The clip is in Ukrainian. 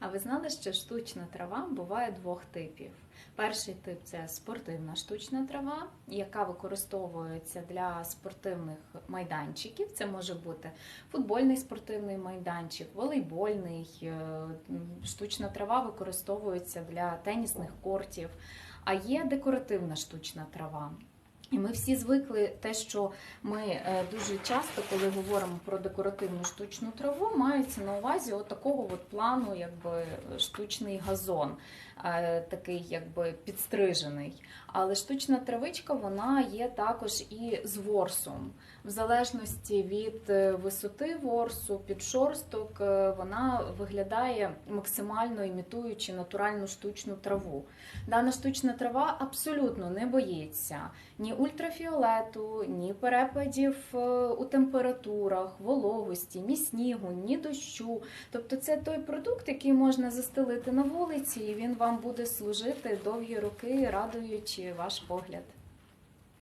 А ви знали, що штучна трава буває двох типів? Перший тип це спортивна штучна трава, яка використовується для спортивних майданчиків. Це може бути футбольний спортивний майданчик, волейбольний. е, Штучна трава використовується для тенісних кортів. А є декоративна штучна трава. І ми всі звикли те, що ми е, дуже часто, коли говоримо про декоративну штучну траву, мається на увазі от такого от плану, якби штучний газон, е, такий якби підстрижений. Але штучна травичка вона є також і з ворсом. В залежності від е, висоти ворсу, підшорсток, е, вона виглядає максимально імітуючи натуральну штучну траву. Дана штучна трава абсолютно не боїться ні ультрафіолету, ні перепадів е, у температурах, вологості, ні снігу, ні дощу. Тобто це той продукт, який можна застелити на вулиці, і він вам буде служити довгі роки, радуючи ваш погляд.